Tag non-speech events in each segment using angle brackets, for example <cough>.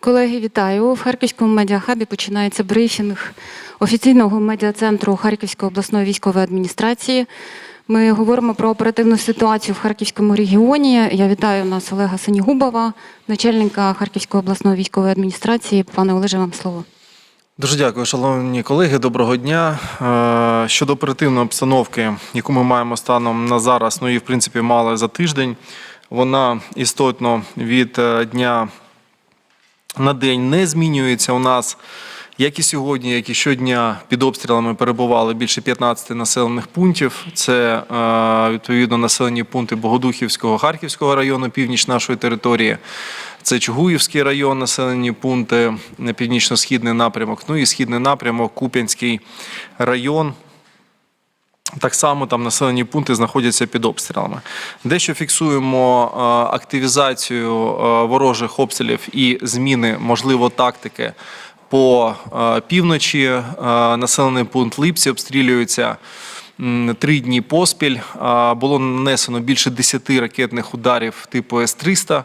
Колеги, вітаю. В Харківському медіахабі починається брифінг офіційного медіа-центру Харківської обласної військової адміністрації. Ми говоримо про оперативну ситуацію в Харківському регіоні. Я вітаю нас Олега Синігубова, начальника Харківської обласної військової адміністрації. Пане Олеже, вам слово. Дуже дякую, шановні колеги. Доброго дня. Е, Щодо оперативної обстановки, яку ми маємо станом на зараз, ну і в принципі мали за тиждень, вона істотно від е, дня на день не змінюється. У нас як і сьогодні, як і щодня під обстрілами перебували більше 15 населених пунктів. Це е, відповідно населені пункти Богодухівського, Харківського району, північ нашої території. Це Чугуївський район, населені пункти, північно-східний напрямок. Ну і східний напрямок, Куп'янський район. Так само там населені пункти знаходяться під обстрілами. Дещо фіксуємо е, активізацію е, ворожих обстрілів і зміни, можливо, тактики по е, півночі. Населений пункт Липці обстрілюється три дні поспіль. Було нанесено більше 10 ракетних ударів типу С-300.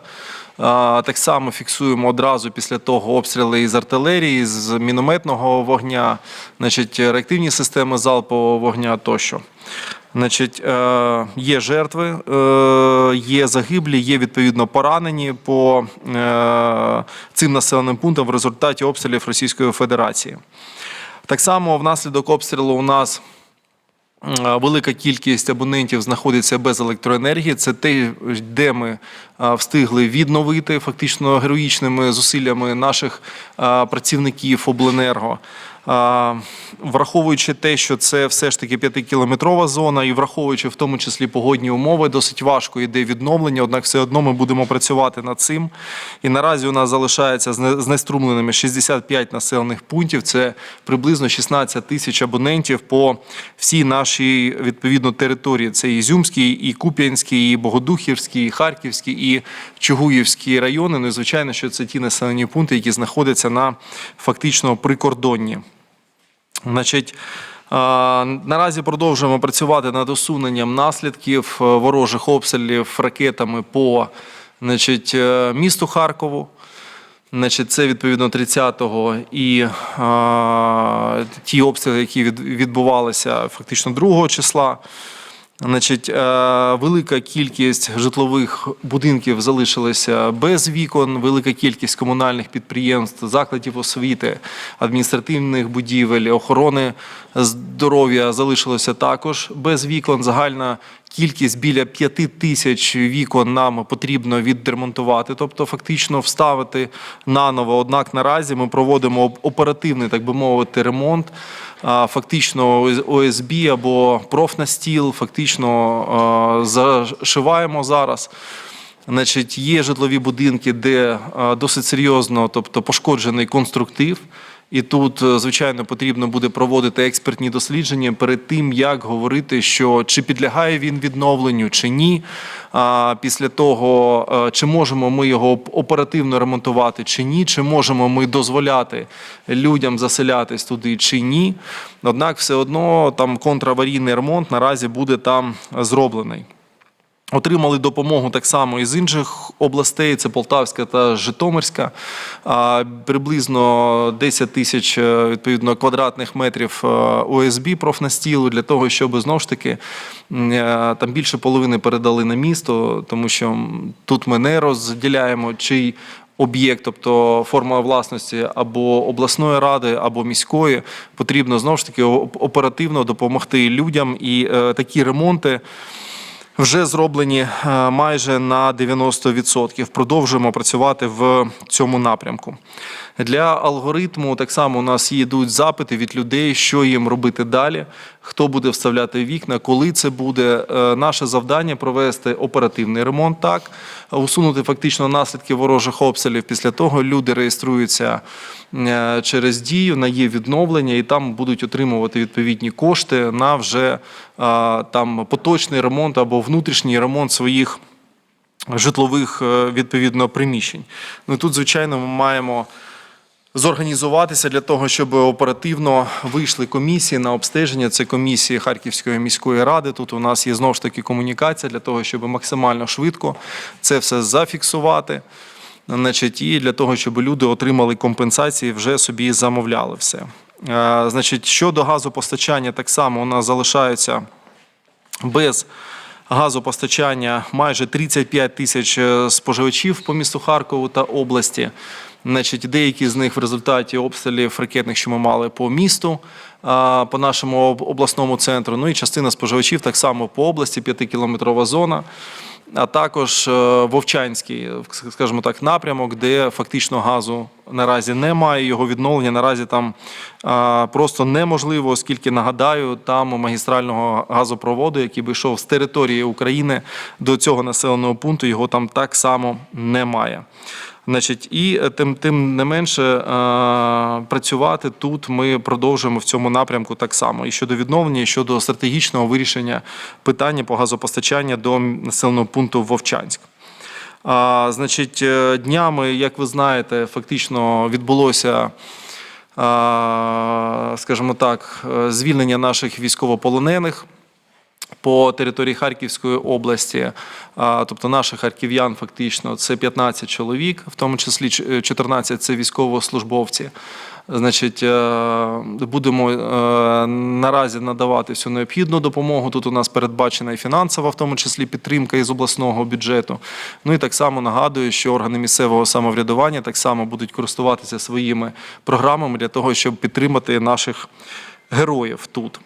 Так само фіксуємо одразу після того обстріли із артилерії, з мінометного вогня, значить, реактивні системи залпового вогня тощо. Значить, е, є жертви, е, є загиблі, є відповідно поранені по е, цим населеним пунктам в результаті обстрілів Російської Федерації. Так само внаслідок обстрілу у нас Велика кількість абонентів знаходиться без електроенергії. Це те, де ми е, встигли відновити фактично героїчними зусиллями наших е, працівників обленерго. Враховуючи те, що це все ж таки п'ятикілометрова зона, і враховуючи в тому числі погодні умови, досить важко йде відновлення. Однак, все одно ми будемо працювати над цим. І наразі у нас залишається зне- знеструмленими 65 населених пунктів. Це приблизно 16 тисяч абонентів по всій нашій відповідно території. Це Ізюмський, і Куп'янський, і Богодухівський, і Харківський, і Чугуївський райони. Ну і звичайно, що це ті населені пункти, які знаходяться на фактично прикордонні. Значить, наразі продовжуємо працювати над усуненням наслідків е, ворожих обстрілів ракетами по значить, е, місту Харкову. Значить, це відповідно 30-го і е, ті обстріли, які відбувалися фактично 2 числа. Значить, е, велика кількість житлових будинків залишилася без вікон, велика кількість комунальних підприємств, закладів освіти, адміністративних будівель, охорони здоров'я залишилося також без вікон. Загальна кількість біля п'яти тисяч вікон нам потрібно відремонтувати, тобто фактично вставити наново. Однак наразі ми проводимо оперативний, так би мовити, ремонт. Фактично ОСБ або профнастіл, фактично зашиваємо зараз. Значить, є житлові будинки, де досить серйозно, тобто пошкоджений конструктив. І тут, е, звичайно, потрібно буде проводити експертні дослідження перед тим, як говорити, що чи підлягає він відновленню, чи ні. А після того, е, чи можемо ми його оперативно ремонтувати, чи ні, чи можемо ми дозволяти людям заселятись туди, чи ні. Однак, все одно там контраварійний ремонт наразі буде там зроблений. Отримали допомогу так само із інших областей, це Полтавська та Житомирська. Приблизно 10 тисяч е, відповідно квадратних метрів е, ОСБ профнастілу для того, щоб знову ж таки е, там більше половини передали на місто, тому що тут ми не розділяємо чий об'єкт, тобто форма власності або обласної ради, або міської, потрібно знову ж таки оперативно допомогти людям. І е, такі ремонти вже зроблені е, майже на 90%. Продовжуємо працювати в цьому напрямку. Для алгоритму так само у нас йдуть запити від людей, що їм робити далі, хто буде вставляти вікна, коли це буде. Е, Наше завдання провести оперативний ремонт, так усунути фактично наслідки ворожих обстрілів. Після того люди реєструються е, через дію на є відновлення, і там будуть отримувати відповідні кошти на вже е, там поточний ремонт або внутрішній ремонт своїх житлових відповідно приміщень. Ну тут, звичайно, ми маємо. Зорганізуватися для того, щоб оперативно вийшли комісії на обстеження. Це комісії Харківської міської ради. Тут у нас є знову ж таки комунікація для того, щоб максимально швидко це все зафіксувати. Значить, і для того, щоб люди отримали компенсації, вже собі замовляли все. Е, Значить, щодо газопостачання, так само у нас залишаються без газопостачання майже 35 тисяч е, споживачів по місту Харкову та області. Значить, деякі з них в результаті обстрілів ракетних, що ми мали по місту, по нашому обласному центру. Ну і частина споживачів так само по області, 5-кілометрова зона. А також е, Вовчанський, скажімо так, напрямок, де фактично газу наразі немає. Його відновлення наразі там просто неможливо, оскільки нагадаю, там магістрального газопроводу, який би йшов з території України до цього населеного пункту, його там так само немає. Значить, і е, тим, тим не менше е, працювати тут ми продовжуємо в цьому напрямку так само. І щодо відновлення, і щодо стратегічного вирішення питання по газопостачанню до населеного пункту Вовчанськ. А, значить, е, днями, як ви знаєте, фактично відбулося, скажімо так, звільнення наших військовополонених по території Харківської області, тобто наших харків'ян, фактично, це 15 чоловік, в тому числі 14 це військовослужбовці. Значить, е, будемо е, наразі надавати всю необхідну допомогу. Тут у нас передбачена і фінансова, в тому числі підтримка із обласного бюджету. Ну і так само нагадую, що органи місцевого самоврядування так само будуть користуватися своїми програмами для того, щоб підтримати наших героїв тут.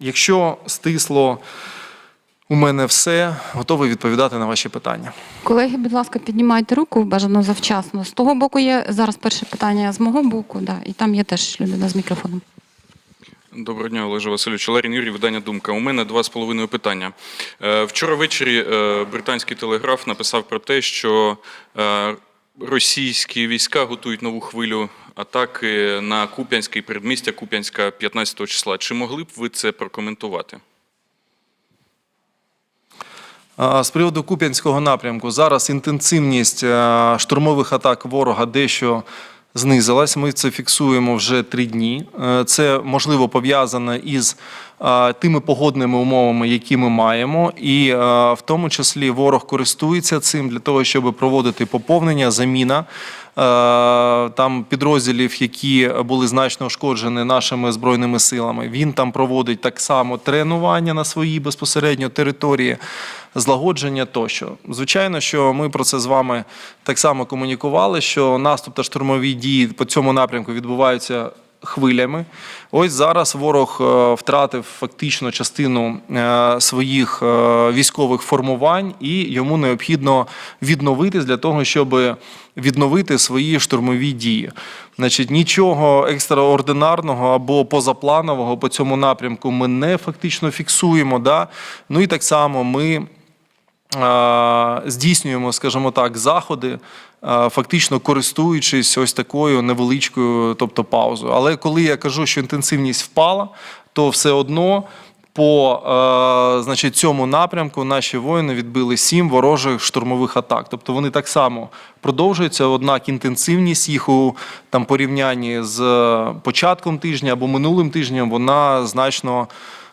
Якщо стисло у мене все, готовий відповідати на ваші питання. Колеги, будь ласка, піднімайте руку бажано завчасно. З того боку є зараз перше питання з мого боку, да, і там є теж людина з мікрофоном. Доброго дня, Олеже Васильович. Ларін Юрій, видання Думка. У мене два з половиною питання. Е, Вчора ввечері е, британський телеграф написав про те, що е, російські війська готують нову хвилю атаки на Куп'янське і передмістя Куп'янська 15 числа. Чи могли б ви це прокоментувати? З приводу Куп'янського напрямку зараз інтенсивність е, штурмових атак ворога дещо знизилась. Ми це фіксуємо вже три дні. Е, Це можливо пов'язано із е, тими погодними умовами, які ми маємо, і е, в тому числі ворог користується цим для того, щоб проводити поповнення, заміна. Е, Там підрозділів, які були значно ушкоджені нашими збройними силами. Він там проводить так само тренування на своїй безпосередньо території, злагодження тощо. Звичайно, що ми про це з вами так само комунікували, що наступ та штурмові дії по цьому напрямку відбуваються хвилями. Ось зараз ворог е, втратив фактично частину е, своїх е, військових формувань, і йому необхідно відновитись для того, щоб відновити свої штурмові дії. Значить, нічого екстраординарного або позапланового по цьому напрямку ми не фактично фіксуємо. Да? Ну і так само ми здійснюємо, скажімо так, заходи, фактично користуючись ось такою невеличкою, тобто паузою. Але коли я кажу, що інтенсивність впала, то все одно. По е, значить, цьому напрямку наші воїни відбили сім ворожих штурмових атак. Тобто вони так само продовжуються, однак інтенсивність їх у там порівнянні з початком тижня або минулим тижнем вона значно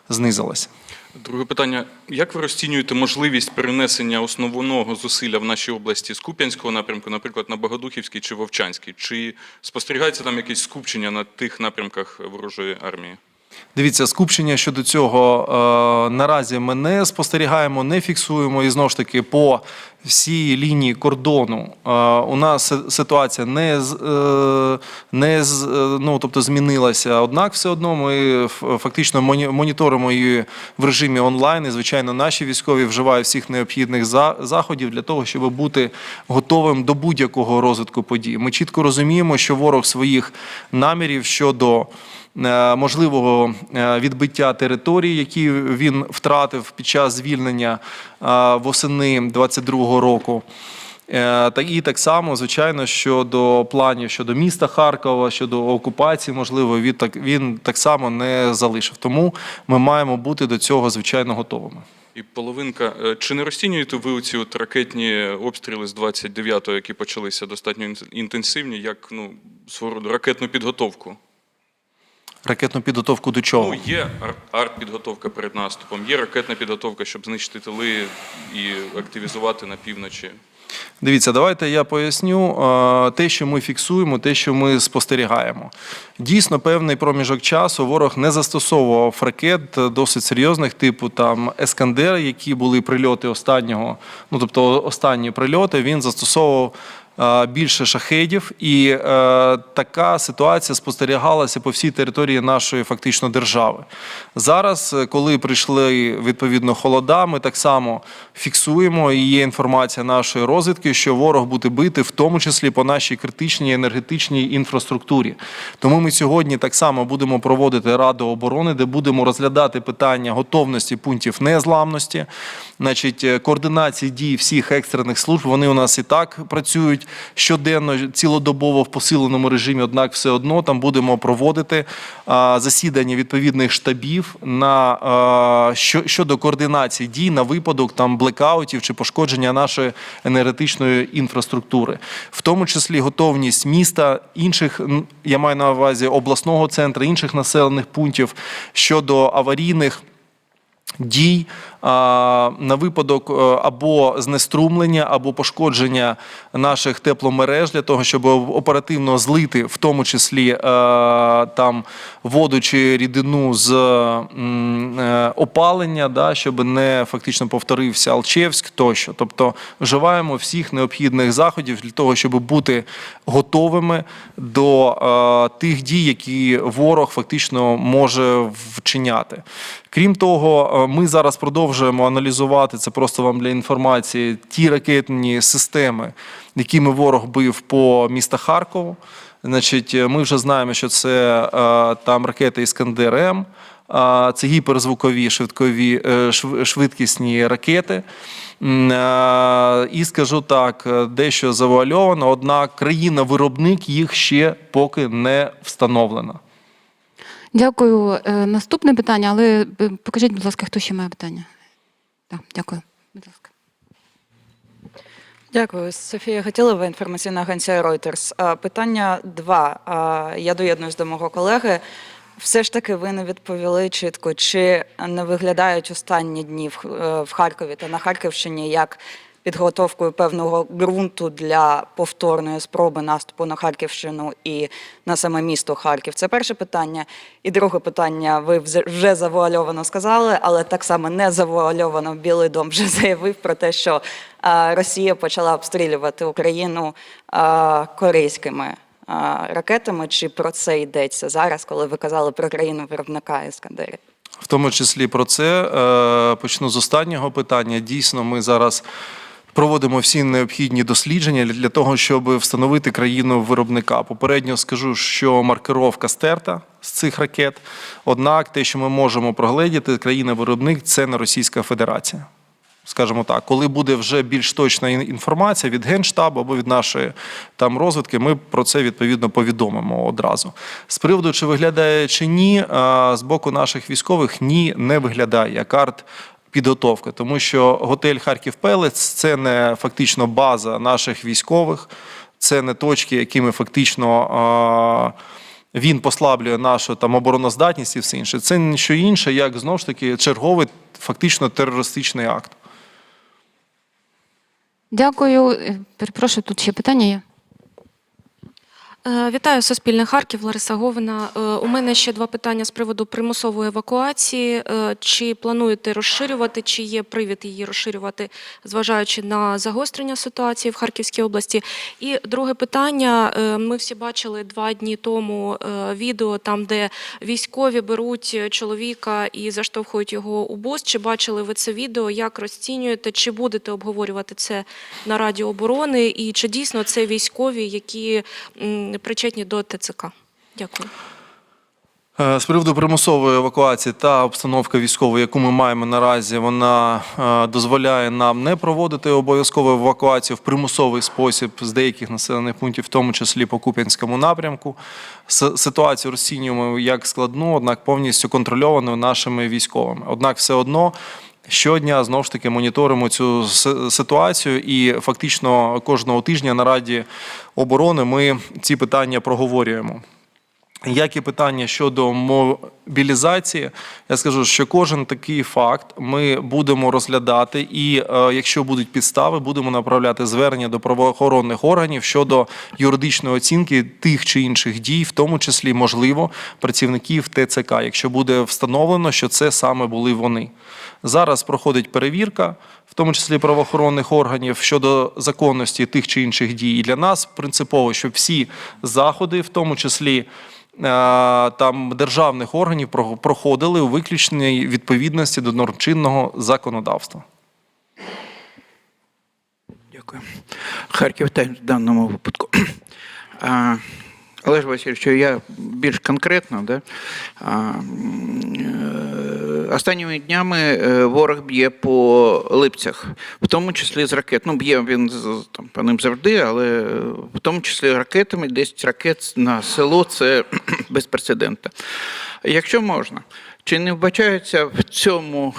знизилася. Друге питання: як ви розцінюєте можливість перенесення основного зусилля в нашій області з Куп'янського напрямку, наприклад, на Богодухівський чи Вовчанський? Чи спостерігається там якесь скупчення на тих напрямках ворожої армії? Дивіться, скупчення щодо цього е, наразі ми не спостерігаємо, не фіксуємо і знову ж таки по всій лінії кордону у нас ситуація не е, не е, ну, тобто змінилася. Однак, все одно ми фактично моні- моніторимо її в режимі онлайн. І звичайно, наші військові вживають всіх необхідних за- заходів для того, щоб бути готовим до будь-якого розвитку подій. Ми чітко розуміємо, що ворог своїх намірів щодо е, можливого відбиття території, які він втратив під час звільнення восени 22-го року. Е, і так само, звичайно, щодо планів щодо міста Харкова, щодо окупації, можливо, він так він так само не залишив. Тому ми маємо бути до цього звичайно готовими. І половинка. Е, Чи не розцінюєте ви ці от ракетні обстріли з 29-го, які почалися достатньо інтенсивні, як ну, свого роду ракетну підготовку? Ракетну підготовку до чого? Ну, є ар- артпідготовка перед наступом, є ракетна підготовка, щоб знищити тили і активізувати на півночі. Дивіться, давайте я поясню те, що ми фіксуємо, те, що ми спостерігаємо. Дійсно, певний проміжок часу ворог не застосовував ракет досить серйозних, типу там Ескандер, які були прильоти останнього, ну тобто останні прильоти, він застосовував. Е, Більше шахедів, і е, така ситуація спостерігалася по всій території нашої фактично держави. Зараз, е, коли прийшли відповідно холода, ми так само фіксуємо і є інформація нашої розвідки, що ворог буде бити, в тому числі по нашій критичній енергетичній інфраструктурі. Тому ми сьогодні так само будемо проводити раду оборони, де будемо розглядати питання готовності пунктів незламності, значить, е, координації дій всіх екстрених служб. Вони у нас і так працюють щоденно, цілодобово в посиленому режимі. Однак, все одно там будемо проводити засідання відповідних штабів на щодо координації дій на випадок там блекаутів чи пошкодження нашої енергетичної інфраструктури, в тому числі готовність міста, інших я маю на увазі обласного центру, інших населених пунктів щодо аварійних. Дій на випадок е, або знеструмлення, або пошкодження наших тепломереж для того, щоб оперативно злити, в тому числі е, там воду чи рідину з е, опалення, да, щоб не фактично повторився Алчевськ тощо. Тобто вживаємо всіх необхідних заходів для того, щоб бути готовими до тих дій, які ворог фактично може вчиняти. Крім того, е, ми зараз продовжуємо аналізувати це просто вам для інформації. Ті ракетні системи, якими ворог бив по міста Харкову. Значить, е, ми вже знаємо, що це е, там ракети Іскандер М. Це гіперзвукові швидкові швидкісні ракети. І скажу так, дещо завуальовано, однак країна-виробник їх ще поки не встановлена. Дякую. Е, Наступне питання, але е, покажіть, будь ласка, хто ще має питання? Так, дякую. Будь ласка. Дякую, Софія Гатілова, інформаційна агенція Reuters. Питання два. Я доєднуюсь до мого колеги. Все ж таки, ви не відповіли чітко, чи не виглядають останні дні в, е, в Харкові та на Харківщині як підготовкою певного ґрунту для повторної спроби наступу на Харківщину і на саме місто Харків? Це перше питання. І друге питання. Ви вже завуальовано сказали, але так само не завуальовано Білий дом вже <laughs> заявив про те, що Росія почала обстрілювати Україну корейськими ракетами. Чи про це йдеться зараз, коли ви казали про країну виробника Іскандерів? В тому числі про це Е, почну з останнього питання. Дійсно, ми зараз проводимо всі необхідні дослідження для того, щоб встановити країну виробника. Попередньо скажу, що маркировка стерта з цих ракет. Однак, те, що ми можемо прогледіти, країна-виробник це не Російська Федерація. Скажімо так, коли буде вже більш точна інформація від Генштабу або від нашої там розвідки, ми про це відповідно повідомимо одразу. З приводу, чи виглядає чи ні, з боку наших військових ні, не виглядає як Підготовка, тому що готель Харків Пелець це не фактично база наших військових, це не точки, якими фактично він послаблює нашу там обороноздатність і все інше. Це не інше, як знову ж таки черговий фактично терористичний акт. Дякую. Е, Перепрошую, тут ще питання є. Е, Вітаю, Суспільне Харків, Лариса Говина. Е, У мене ще два питання з приводу примусової евакуації. Е, Чи плануєте розширювати, чи є привід її розширювати, зважаючи на загострення ситуації в Харківській області? І друге питання. Ми всі бачили два дні тому відео, там, де військові беруть чоловіка і заштовхують його у бус. Чи бачили ви це відео? Як розцінюєте? Чи будете обговорювати це на Раді оборони? І чи дійсно це військові, які м, причетні до ТЦК? Дякую. Е, З приводу примусової евакуації та обстановка військової, яку ми маємо наразі, вона е, дозволяє нам не проводити обов'язкову евакуацію в примусовий спосіб з деяких населених пунктів, в тому числі по Куп'янському напрямку. Ситуацію розцінюємо як складну, однак повністю контрольованою нашими військовими. Однак, все одно. Щодня знову ж таки моніторимо цю ситуацію, і фактично кожного тижня на Раді оборони ми ці питання проговорюємо. Як і питання щодо мобілізації, я скажу, що кожен такий факт ми будемо розглядати, і е, якщо будуть підстави, будемо направляти звернення до правоохоронних органів щодо юридичної оцінки тих чи інших дій, в тому числі можливо працівників ТЦК, якщо буде встановлено, що це саме були вони. Зараз проходить перевірка, в тому числі правоохоронних органів щодо законності тих чи інших дій. І для нас принципово, щоб всі заходи, в тому числі е, там державних органів, проходили у виключній відповідності до норм чинного законодавства. Дякую. Харків Таймс в даному випадку. Олеж Васильович, я більш конкретно, да? Останніми днями е, ворог б'є по липцях, в тому числі з ракет. Ну, б'є він там, по ним завжди, але е, в тому числі ракетами, 10 ракет на село це <clears throat> безпрецедентно. Якщо можна, чи не вбачається в цьому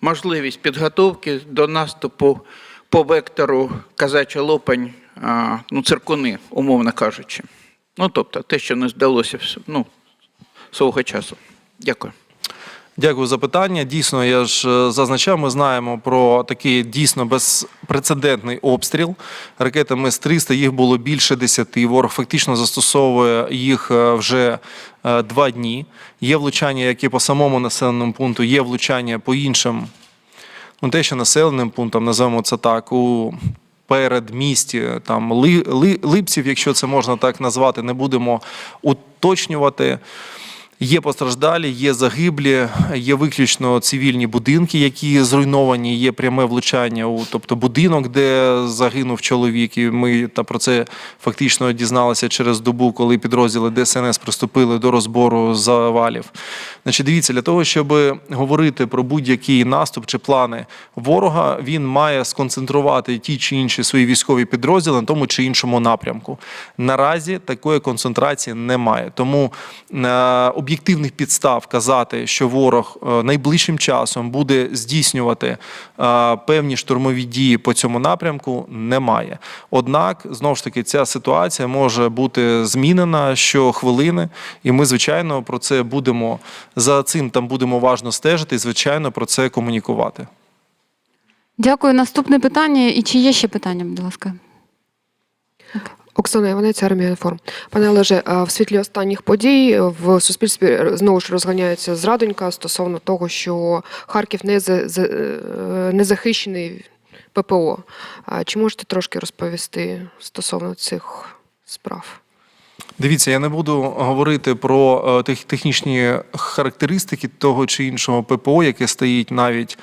можливість підготовки до наступу по вектору Казача Лопань, ну, циркуни, умовно кажучи. Ну, тобто, те, що не здалося ну, свого часу. Дякую. Дякую за питання. Дійсно, я ж е, зазначав, ми знаємо про такий дійсно безпрецедентний обстріл. Ракетами С-300 їх було більше 10. Ворог фактично застосовує їх е, вже е, два дні. Є влучання, як і по самому населеному пункту, є влучання по іншим, ну те, що населеним пунктам, називаємо це так, у передмісті там Ли, Ли, Липців, якщо це можна так назвати, не будемо уточнювати. Є постраждалі, є загиблі, є виключно цивільні будинки, які зруйновані. Є пряме влучання у тобто будинок, де загинув чоловік. І ми та про це фактично дізналися через добу, коли підрозділи ДСНС приступили до розбору завалів. Значить, дивіться, для того, щоб говорити про будь-який наступ чи плани ворога, він має сконцентрувати ті чи інші свої військові підрозділи на тому чи іншому напрямку. Наразі такої концентрації немає. Тому е, об'єктивних підстав казати, що ворог е, найближчим часом буде здійснювати е, певні штурмові дії по цьому напрямку, немає. Однак, знову ж таки, ця ситуація може бути змінена щохвилини, і ми, звичайно, про це будемо за цим там будемо уважно стежити і, звичайно, про це комунікувати. Дякую. Наступне питання. І чи є ще питання, будь ласка? Оксана Іванець, армія інформ. Пане Олеже, в світлі останніх подій в суспільстві е, знову ж розганяється зрадонька стосовно того, що Харків не, е, не захищений ППО. Чи можете трошки розповісти стосовно цих справ? Дивіться, я не буду говорити про е, технічні характеристики того чи іншого ППО, яке стоїть навіть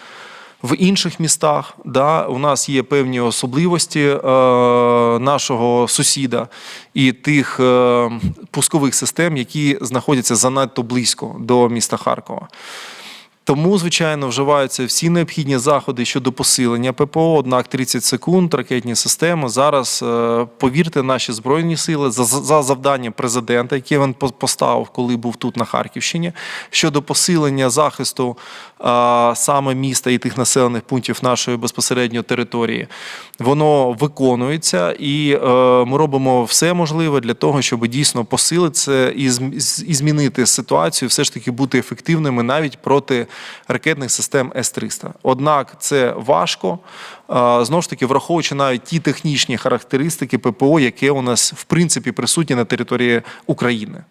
в інших містах. Да, у нас є певні особливості е, нашого сусіда і тих е, пускових систем, які знаходяться занадто близько до міста Харкова. Тому, звичайно, вживаються всі необхідні заходи щодо посилення ППО. Однак 30 секунд ракетні системи зараз, е, повірте, наші збройні сили за, за завданням президента, яке він по- поставив, коли був тут на Харківщині, щодо посилення захисту е, саме міста і тих населених пунктів нашої безпосередньо території, воно виконується, і е, ми робимо все можливе для того, щоб дійсно посилити це і змінити ситуацію, все ж таки бути ефективними навіть проти ракетних систем С-300. Однак це важко, знову ж таки, враховуючи навіть ті технічні характеристики ППО, яке у нас в принципі присутні на території України.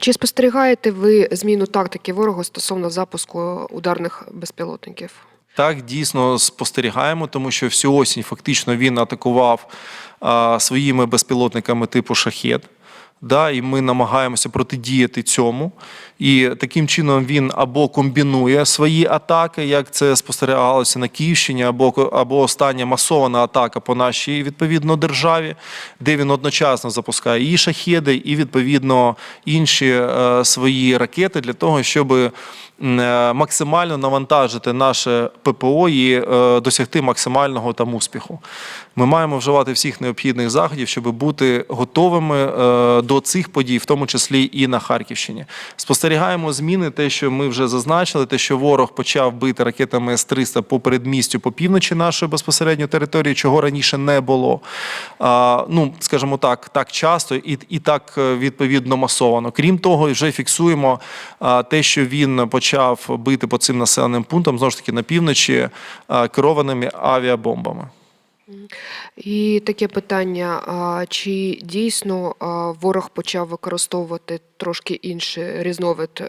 Чи спостерігаєте ви зміну тактики ворога стосовно запуску ударних безпілотників? Так, дійсно спостерігаємо, тому що всю осінь фактично він атакував а, своїми безпілотниками типу шахет. Да, і ми намагаємося протидіяти цьому. І таким чином він або комбінує свої атаки, як це спостерігалося на Київщині, або, або остання масована атака по нашій відповідно державі, де він одночасно запускає і шахеди, і відповідно інші е, свої ракети для того, щоб максимально навантажити наше ППО і е, досягти максимального там успіху. Ми маємо вживати всіх необхідних заходів, щоб бути готовими е, до цих подій, в тому числі і на Харківщині. Спостерігаємо зміни, те, що ми вже зазначили, те, що ворог почав бити ракетами С-300 по передмістю по півночі нашої безпосередньо території, чого раніше не було. Ну, скажімо так, так часто і, і так е, відповідно масовано. Крім того, вже фіксуємо те, що він почав бити по цим населеним пунктам, знову ж таки на півночі керованими авіабомбами. І таке питання: чи дійсно ворог почав використовувати трошки інший різновид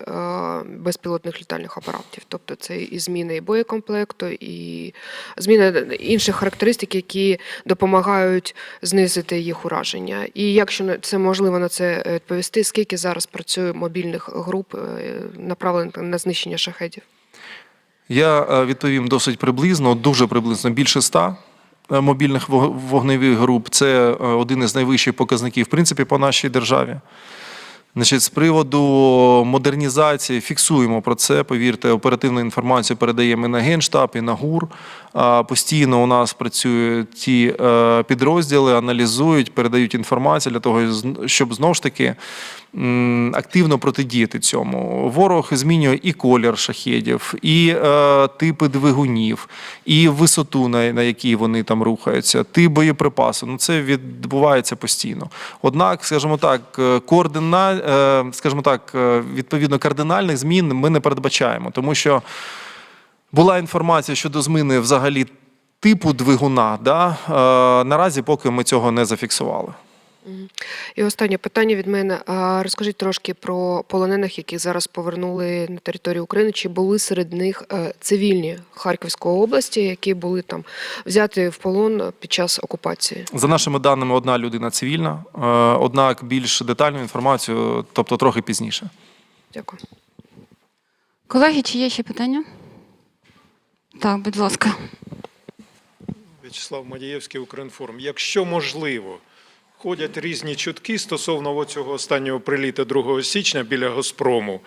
безпілотних літальних апаратів? Тобто це і зміни і боєкомплекту, і зміни інших характеристик, які допомагають знизити їх ураження. І якщо це можливо на це відповісти, скільки зараз працює мобільних груп, е, направлених на знищення шахедів? Я е, відповім досить приблизно, дуже приблизно більше ста е, мобільних вогневих груп. Це е, один із найвищих показників, в принципі, по нашій державі. Значить, з приводу модернізації фіксуємо про це. Повірте, оперативну інформацію передаємо і на Генштаб, і на ГУР. Постійно у нас працюють ті е, підрозділи, аналізують, передають інформацію для того, щоб знову ж таки активно протидіяти цьому. Ворог змінює і колір шахедів, і е, типи двигунів, і висоту, на, на якій вони там рухаються, тип боєприпасу. Ну це відбувається постійно. Однак, скажімо так, е, координа, е, скажімо так, е, відповідно кардинальних змін ми не передбачаємо, тому що була інформація щодо зміни взагалі типу двигуна. Да? Е, наразі поки ми цього не зафіксували. І останнє питання від мене. А Розкажіть трошки про полонених, яких зараз повернули на територію України. Чи були серед них е, цивільні Харківської області, які були там взяті в полон під час окупації? За нашими даними, одна людина цивільна, е, однак більш детальну інформацію, тобто трохи пізніше. Дякую. Колеги, чи є ще питання? Так, будь ласка. В'ячеслав Мадієвський, Укрінформ. Якщо можливо, ходять різні чутки стосовно цього останнього приліту 2 січня біля Газпрому.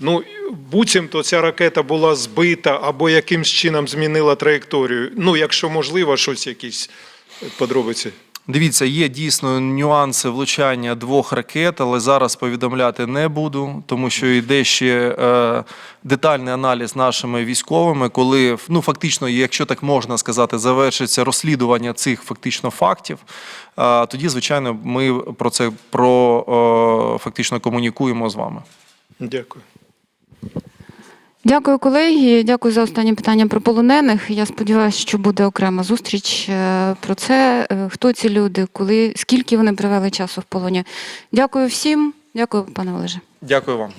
Ну, буцімто ця ракета була збита або якимсь чином змінила траєкторію. Ну, якщо можливо, щось якісь подробиці. Дивіться, є дійсно нюанси влучання двох ракет, але зараз повідомляти не буду, тому що йде ще е, детальний аналіз нашими військовими, коли ну фактично, якщо так можна сказати, завершиться розслідування цих фактично фактів. Е, тоді, звичайно, ми про це про е, фактично комунікуємо з вами. Дякую. Дякую, колеги. Дякую за останнє питання про полонених. Я сподіваюся, що буде окрема зустріч е, про це. Е, Хто ці люди, коли, скільки вони провели часу в полоні. Дякую всім. Дякую, пане Олеже. Дякую вам.